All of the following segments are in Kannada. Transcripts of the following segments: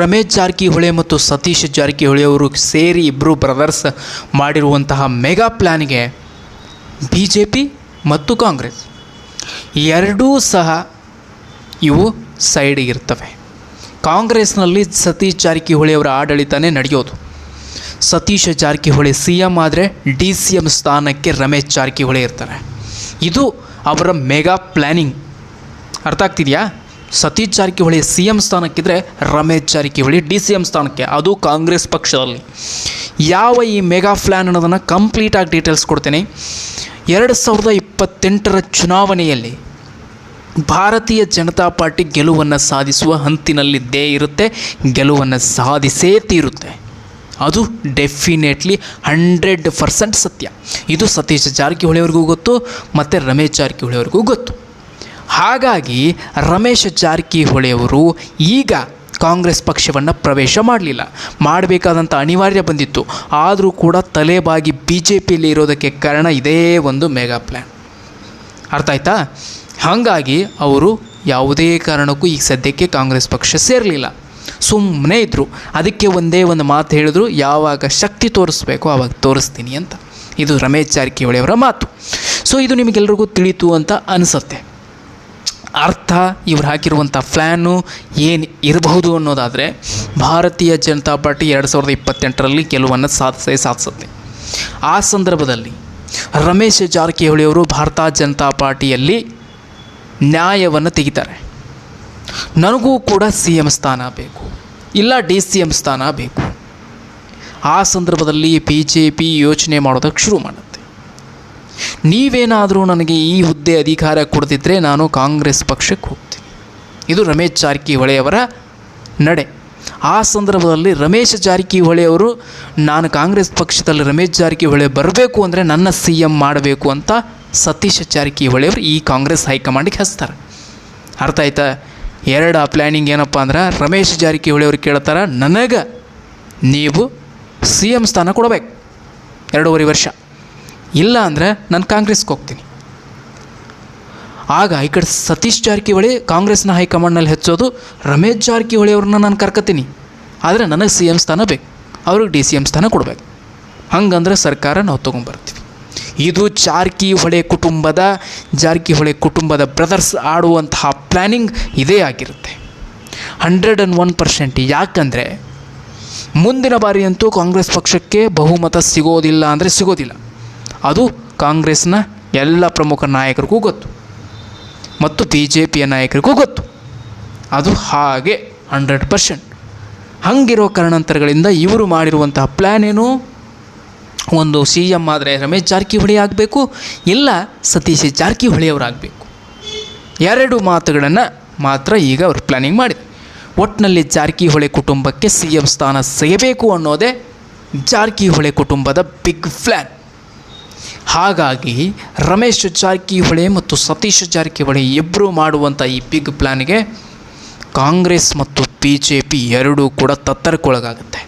ರಮೇಶ್ ಜಾರಕಿಹೊಳಿ ಮತ್ತು ಸತೀಶ್ ಜಾರಕಿಹೊಳಿ ಅವರು ಸೇರಿ ಇಬ್ಬರು ಬ್ರದರ್ಸ್ ಮಾಡಿರುವಂತಹ ಮೆಗಾ ಪ್ಲ್ಯಾನ್ಗೆ ಬಿ ಜೆ ಪಿ ಮತ್ತು ಕಾಂಗ್ರೆಸ್ ಎರಡೂ ಸಹ ಇವು ಸೈಡಿಗಿರ್ತವೆ ಕಾಂಗ್ರೆಸ್ನಲ್ಲಿ ಸತೀಶ್ ಜಾರಕಿಹೊಳಿ ಅವರ ಆಡಳಿತನೇ ನಡೆಯೋದು. ಸತೀಶ್ ಜಾರಕಿಹೊಳಿ ಸಿ ಎಂ ಆದರೆ ಡಿ ಸಿ ಎಂ ಸ್ಥಾನಕ್ಕೆ ರಮೇಶ್ ಜಾರಕಿಹೊಳಿ ಇರ್ತಾರೆ. ಇದು ಅವರ ಮೆಗಾ ಪ್ಲ್ಯಾನಿಂಗ್ ಅರ್ಥ ಆಗ್ತಿದೆಯಾ? Satish Jarkiholi C M ಸ್ಥಾನಕ್ಕಿದ್ರೆ Ramesh Jarkiholi D C M ಸ್ಥಾನಕ್ಕೆ, ಅದು ಕಾಂಗ್ರೆಸ್ ಪಕ್ಷದಲ್ಲಿ. ಯಾವ ಈ ಮೆಗಾ ಫ್ಲ್ಯಾನ್ ಅನ್ನೋದನ್ನು ಕಂಪ್ಲೀಟಾಗಿ ಡೀಟೇಲ್ಸ್ ಕೊಡ್ತೀನಿ. ಎರಡು ಸಾವಿರದ ಇಪ್ಪತ್ತೆಂಟರ ಚುನಾವಣೆಯಲ್ಲಿ ಭಾರತೀಯ ಜನತಾ ಪಾರ್ಟಿ ಗೆಲುವನ್ನು ಸಾಧಿಸುವ ಹಂತಿನಲ್ಲಿದ್ದೇ ಇರುತ್ತೆ, ಗೆಲುವನ್ನು ಸಾಧಿಸೇ ತೀರುತ್ತೆ. ಅದು ಡೆಫಿನೆಟ್ಲಿ ಹಂಡ್ರೆಡ್ ಪರ್ಸೆಂಟ್ ಸತ್ಯ. ಇದು ಸತೀಶ್ ಜಾರಕಿಹೊಳಿ ಅವ್ರಿಗೂ ಗೊತ್ತು, ಮತ್ತು ರಮೇಶ್ ಜಾರಕಿಹೊಳಿ ಅವ್ರಿಗೂ ಗೊತ್ತು. ಹಾಗಾಗಿ ರಮೇಶ್ ಜಾರಕಿಹೊಳಿಯವರು ಈಗ ಕಾಂಗ್ರೆಸ್ ಪಕ್ಷವನ್ನು ಪ್ರವೇಶ ಮಾಡಲಿಲ್ಲ. ಮಾಡಬೇಕಾದಂಥ ಅನಿವಾರ್ಯ ಬಂದಿತ್ತು. ಆದರೂ ಕೂಡ ತಲೆಬಾಗಿ ಬಿ ಜೆ ಪಿಯಲ್ಲಿ ಇರೋದಕ್ಕೆ ಕಾರಣ ಇದೇ ಒಂದು ಮೆಗಾ ಪ್ಲ್ಯಾನ್ ಅರ್ಥ ಆಯ್ತಾ? ಹಾಗಾಗಿ ಅವರು ಯಾವುದೇ ಕಾರಣಕ್ಕೂ ಈಗ ಸದ್ಯಕ್ಕೆ ಕಾಂಗ್ರೆಸ್ ಪಕ್ಷ ಸೇರಲಿಲ್ಲ. ಸುಮ್ಮನೆ ಇದ್ದರು ಅದಕ್ಕೆ ಒಂದೇ ಒಂದು ಮಾತು ಹೇಳಿದ್ರು, ಯಾವಾಗ ಶಕ್ತಿ ತೋರಿಸ್ಬೇಕು ಆವಾಗ ತೋರಿಸ್ತೀನಿ ಅಂತ. ಇದು ರಮೇಶ್ ಜಾರಕಿಹೊಳಿಯವರ ಮಾತು. ಸೊ ಇದು ನಿಮಗೆಲ್ರಿಗೂ ತಿಳಿತು ಅಂತ ಅನಿಸುತ್ತೆ. ಅರ್ಥ ಇವ್ರು ಹಾಕಿರುವಂಥ ಪ್ಲ್ಯಾನು ಏನು ಇರಬಹುದು ಅನ್ನೋದಾದರೆ ಭಾರತೀಯ ಜನತಾ ಪಾರ್ಟಿ ಎರಡು ಸಾವಿರದ ಇಪ್ಪತ್ತೆಂಟರಲ್ಲಿ ಗೆಲುವನ್ನು ಸಾಧಿಸೇ ಸಾಧಿಸುತ್ತೆ. ಆ ಸಂದರ್ಭದಲ್ಲಿ ರಮೇಶ್ ಜಾರಕಿಹೊಳಿ ಅವರು ಭಾರತ ಜನತಾ ಪಾರ್ಟಿಯಲ್ಲಿ ನ್ಯಾಯವನ್ನು ತೆಗಿತಾರೆ. ನನಗೂ ಕೂಡ ಸಿ ಎಂ ಸ್ಥಾನ ಬೇಕು. ಇಲ್ಲ ಡಿ ಸಿ ಎಂ ಸ್ಥಾನ ಬೇಕು. ಆ ಸಂದರ್ಭದಲ್ಲಿ ಬಿ ಜೆ ಪಿ ಯೋಚನೆ ಮಾಡೋದಕ್ಕೆ ಶುರು ಮಾಡುತ್ತೆ ನೀವೇನಾದರೂ ನನಗೆ ಈ ಹುದ್ದೆ ಅಧಿಕಾರ ಕೊಡ್ತಿದ್ರೆ ನಾನು ಕಾಂಗ್ರೆಸ್ ಪಕ್ಷಕ್ಕೆ ಹೋಗ್ತೀನಿ. ಇದು ರಮೇಶ್ ಜಾರಕಿಹೊಳಿಯವರ ನಡೆ. ಆ ಸಂದರ್ಭದಲ್ಲಿ ರಮೇಶ್ ಜಾರಕಿಹೊಳಿ ಅವರು, ನಾನು ಕಾಂಗ್ರೆಸ್ ಪಕ್ಷದಲ್ಲಿ ರಮೇಶ್ ಜಾರಕಿಹೊಳಿ ಬರಬೇಕು ಅಂದರೆ ನನ್ನ ಸಿ ಎಂ ಮಾಡಬೇಕು ಅಂತ ಸತೀಶ್ ಜಾರಕಿಹೊಳಿ ಅವರು ಈ ಕಾಂಗ್ರೆಸ್ ಹೈಕಮಾಂಡಿಗೆ ಹಚ್ತಾರೆ. ಅರ್ಥ ಆಯ್ತಾ? ಎರಡು ಪ್ಲ್ಯಾನಿಂಗ್ ಏನಪ್ಪ ಅಂದ್ರೆ ರಮೇಶ್ ಜಾರಕಿಹೊಳಿ ಅವರು ಕೇಳ್ತಾರೆ, ನನಗೆ ನೀವು ಸಿ ಎಂ ಸ್ಥಾನ ಕೊಡಬೇಕು. ಎರಡೂವರೆ ವರ್ಷ. ಇಲ್ಲ ಅಂದರೆ ನಾನು ಕಾಂಗ್ರೆಸ್ಗೆ ಹೋಗ್ತೀನಿ. ಆಗ ಈ ಕಡೆ ಸತೀಶ್ ಜಾರಕಿಹೊಳಿ ಕಾಂಗ್ರೆಸ್ನ ಹೈಕಮಾಂಡ್ನಲ್ಲಿ ಹೆಚ್ಚೋದು ರಮೇಶ್ ಜಾರಕಿಹೊಳಿ ಅವ್ರನ್ನ ನಾನು ಕರ್ಕತೀನಿ. ಆದರೆ ನನಗೆ ಸಿ ಎಂ ಸ್ಥಾನ ಬೇಕು. ಅವ್ರಿಗೆ ಡಿ ಸಿ ಎಂ ಸ್ಥಾನ ಕೊಡಬೇಕು. ಹಂಗಂದ್ರೆ ಸರ್ಕಾರ ನಾವು ತೊಗೊಂಬರ್ತೀವಿ. ಇದು ಜಾರಕಿಹೊಳಿ ಕುಟುಂಬದ ಜಾರಕಿಹೊಳಿ ಕುಟುಂಬದ ಬ್ರದರ್ಸ್ ಆಡುವಂತಹ ಪ್ಲ್ಯಾನಿಂಗ್ ಇದೇ ಆಗಿರುತ್ತೆ. ಹಂಡ್ರೆಡ್ ಆ್ಯಂಡ್ ಒನ್ ಪರ್ಸೆಂಟ್ ಯಾಕಂದರೆ ಮುಂದಿನ ಬಾರಿಯಂತೂ ಕಾಂಗ್ರೆಸ್ ಪಕ್ಷಕ್ಕೆ ಬಹುಮತ ಸಿಗೋದಿಲ್ಲ ಅಂದರೆ ಸಿಗೋದಿಲ್ಲ. ಅದು ಕಾಂಗ್ರೆಸ್ನ ಎಲ್ಲ ಪ್ರಮುಖ ನಾಯಕರಿಗೂ ಗೊತ್ತು. ಮತ್ತು ಬಿ ಜೆ ಪಿಯ ನಾಯಕರಿಗೂ ಗೊತ್ತು. ಅದು ಹಾಗೆ ಹಂಡ್ರೆಡ್ ಪರ್ಸೆಂಟ್. ಹಂಗಿರೋ ಕಾರಣಾಂತರಗಳಿಂದ ಇವರು ಮಾಡಿರುವಂತಹ ಪ್ಲ್ಯಾನ್ ಏನು? ಒಂದು ಸಿ ಎಂ ಆದರೆ ರಮೇಶ್ ಜಾರಕಿಹೊಳಿ ಆಗಬೇಕು, ಇಲ್ಲ ಸತೀಶ್ ಜಾರಕಿಹೊಳಿ ಅವರಾಗಬೇಕು ಎರಡು ಮಾತುಗಳನ್ನು ಮಾತ್ರ ಈಗ ಅವರು ಪ್ಲ್ಯಾನಿಂಗ್ ಮಾಡಿದೆ. ಒಟ್ಟಿನಲ್ಲಿ ಜಾರಕಿಹೊಳಿ ಕುಟುಂಬಕ್ಕೆ ಸಿ ಎಂ ಸ್ಥಾನ ಸಿಗಬೇಕು ಅನ್ನೋದೇ ಜಾರಕಿಹೊಳಿ ಕುಟುಂಬದ ಬಿಗ್ ಪ್ಲ್ಯಾನ್ ಹಾಗಾಗಿ ರಮೇಶ್ ಜಾರಕಿಹೊಳಿ ಮತ್ತು ಸತೀಶ್ ಜಾರಕಿಹೊಳಿ ಇಬ್ಬರು ಮಾಡುವಂಥ ಈ ಬಿಗ್ ಪ್ಲ್ಯಾನ್ಗೆ ಕಾಂಗ್ರೆಸ್ ಮತ್ತು ಬಿ ಜೆ ಪಿ ಎರಡೂ ಕೂಡ ತತ್ತರಕ್ಕೊಳಗಾಗುತ್ತೆ.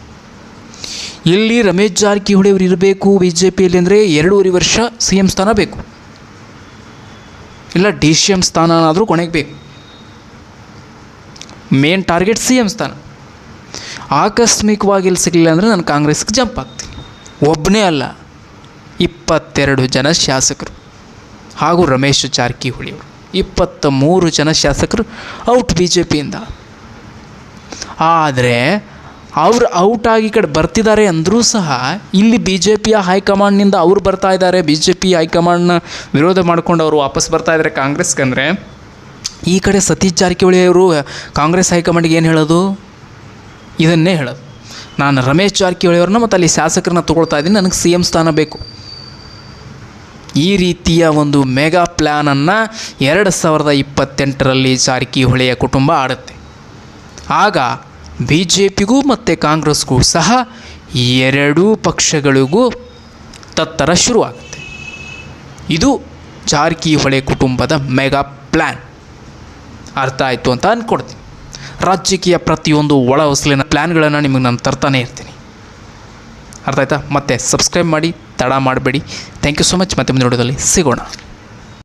ಇಲ್ಲಿ ರಮೇಶ್ ಜಾರಕಿಹೊಳಿ ಅವರು ಇರಬೇಕು ಬಿ ಜೆ ಪಿಯಲ್ಲಿ ಅಂದರೆ ಎರಡೂವರೆ ವರ್ಷ ಸಿ ಎಂ ಸ್ಥಾನ ಬೇಕು. ಇಲ್ಲ ಡಿ ಸಿ ಎಂ ಸ್ಥಾನನಾದರೂ ಕೊನೆಗೆ ಬೇಕು. ಮೇನ್ ಟಾರ್ಗೆಟ್ ಸಿ ಎಂ ಸ್ಥಾನ. ಆಕಸ್ಮಿಕವಾಗಿ ಇಲ್ಲಿ ಸಿಗಲಿಲ್ಲ ಅಂದರೆ ನಾನು ಕಾಂಗ್ರೆಸ್ಗೆ ಜಂಪ್ ಆಗ್ತೀನಿ. ಒಬ್ಬನೇ ಅಲ್ಲ. ಇಪ್ಪತ್ತೆರಡು ಜನ ಶಾಸಕರು ಹಾಗೂ ರಮೇಶ್ ಜಾರಕಿಹೊಳಿಯವರು ಇಪ್ಪತ್ತ ಮೂರು ಜನ ಶಾಸಕರು ಔಟ್ ಬಿ ಜೆ ಪಿಯಿಂದ ಆದರೆ ಅವ್ರು ಔಟ್ ಈ ಕಡೆ ಬರ್ತಿದ್ದಾರೆ ಅಂದರೂ ಸಹ ಇಲ್ಲಿ ಬಿ ಜೆ ಪಿಯ ಹೈಕಮಾಂಡ್ನಿಂದ ಅವ್ರು ಬರ್ತಾ ಇದ್ದಾರೆ. ಬಿ ಜೆ ಪಿ ಹೈಕಮಾಂಡ್ನ ವಿರೋಧ ಮಾಡ್ಕೊಂಡು ಅವರು ವಾಪಸ್ ಬರ್ತಾ ಇದ್ದಾರೆ ಕಾಂಗ್ರೆಸ್ಗೆ ಅಂದರೆ. ಈ ಕಡೆ ಸತೀಶ್ ಜಾರಕಿಹೊಳಿ ಅವರು ಕಾಂಗ್ರೆಸ್ ಹೈಕಮಾಂಡ್ಗೆ ಏನು ಹೇಳೋದು? ಇದನ್ನೇ ಹೇಳೋದು. ನಾನು ರಮೇಶ್ ಜಾರಕಿಹೊಳಿ ಅವ್ರನ್ನ ಮತ್ತು ಅಲ್ಲಿ ಶಾಸಕರನ್ನ ತೊಗೊಳ್ತಾ ಇದ್ದೀನಿ. ನನಗೆ ಸಿ ಎಂ ಸ್ಥಾನ ಬೇಕು. ಈ ರೀತಿಯ ಒಂದು ಮೆಗಾ ಪ್ಲ್ಯಾನನ್ನು ಎರಡು ಸಾವಿರದ ಇಪ್ಪತ್ತೆಂಟರಲ್ಲಿ ಜಾರಕಿಹೊಳಿಯ ಕುಟುಂಬ ಆಡುತ್ತೆ. ಆಗ ಬಿ ಜೆ ಪಿಗೂ ಮತ್ತು ಕಾಂಗ್ರೆಸ್ಗೂ ಸಹ ಎರಡೂ ಪಕ್ಷಗಳಿಗೂ ತತ್ತರ ಶುರುವಾಗುತ್ತೆ. ಇದು ಜಾರಕಿಹೊಳಿ ಕುಟುಂಬದ ಮೆಗಾ ಪ್ಲ್ಯಾನ್ ಅರ್ಥ ಆಯಿತು ಅಂತ ಅಂದ್ಕೊಡ್ತೀನಿ ರಾಜಕೀಯ ಪ್ರತಿಯೊಂದು ಒಳ ಹೊಸಲಿನ ಪ್ಲ್ಯಾನ್ಗಳನ್ನು ನಿಮಗೆ ನಾನು ತರ್ತಾನೆ ಇರ್ತೀನಿ. ಅರ್ಥ ಆಯ್ತಾ? ಮತ್ತೆ ಸಬ್ಸ್ಕ್ರೈಬ್ ಮಾಡಿ. ತಡ ಮಾಡಬೇಡಿ. ಥ್ಯಾಂಕ್ ಯು ಸೊ ಮಚ್ ಮತ್ತೆ ಮುಂದಿನ ನೋಡೋದಲ್ಲಿ ಸಿಗೋಣ.